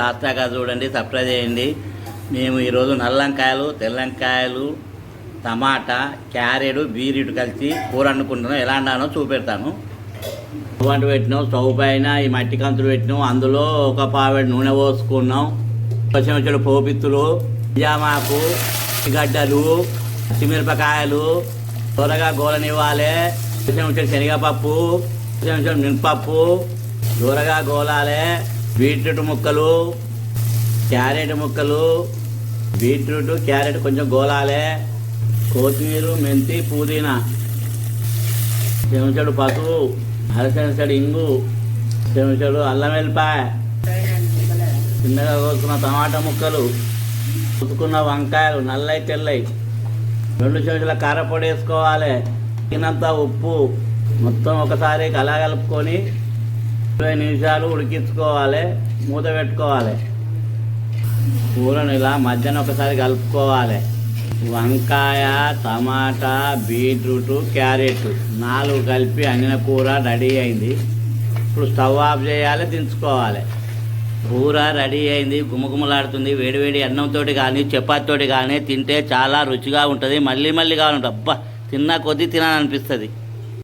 Last చూడండి surprise చేయండి. మేము ఈరోజు నల్లంకాయలు తెల్లంకాయలు టమాటా క్యారెట్ బీరీటు కలిసి కూర వండుకుంటున్నాం. ఎలా వండానో చూపెడతాను. వంట పెట్టినాం స్టవ్ పైన ఈ మట్టి కంతులు పెట్టినాం. అందులో ఒక పావిడి నూనె పోసుకున్నాం. పచ్చిమిర్చులు పోపిత్తులు జామాకు గడ్డలు పచ్చిమిరపకాయలు త్వరగా గోలనివ్వాలి. పచ్చిమిర్చులు శనగపప్పు పచ్చిమిర్చులు మినపప్పు దూరగా గోలాలే. బీట్రూట్ ముక్కలు క్యారెట్ ముక్కలు బీట్రూట్ క్యారెట్ కొంచెం గోలాలే. కొత్తిమీర మెంతి పుదీనా. చెంచడు పసుపు అరచెంచాడు ఇంగు చెంచడు అల్లం వెల్లిపాయ. చిన్నగా కోసుకున్న టమాటా ముక్కలు ఉతుకున్న వంకాయలు నల్లయి తెల్లయి. రెండు చెంచుల కారపొడి వేసుకోవాలి. తినంత ఉప్పు మొత్తం ఒకసారి కలగలుపుకొని ఇరవై నిమిషాలు ఉడికించుకోవాలి మూత పెట్టుకోవాలి. కూరను ఇలా మధ్యాహ్నం ఒకసారి కలుపుకోవాలి. వంకాయ టమాటా బీట్రూట్ క్యారెట్ నాలుగు కలిపి అన్నిన కూర రెడీ అయింది. ఇప్పుడు స్టవ్ ఆఫ్ చేయాలి దించుకోవాలి. కూర రెడీ అయింది గుమగుమలాడుతుంది. వేడివేడి అన్నంతో కానీ చపాతీతోటి కానీ తింటే చాలా రుచిగా ఉంటుంది. మళ్ళీ మళ్ళీ కావాలంటే అబ్బా తిన్నా కొద్దీ తినాలనిపిస్తుంది.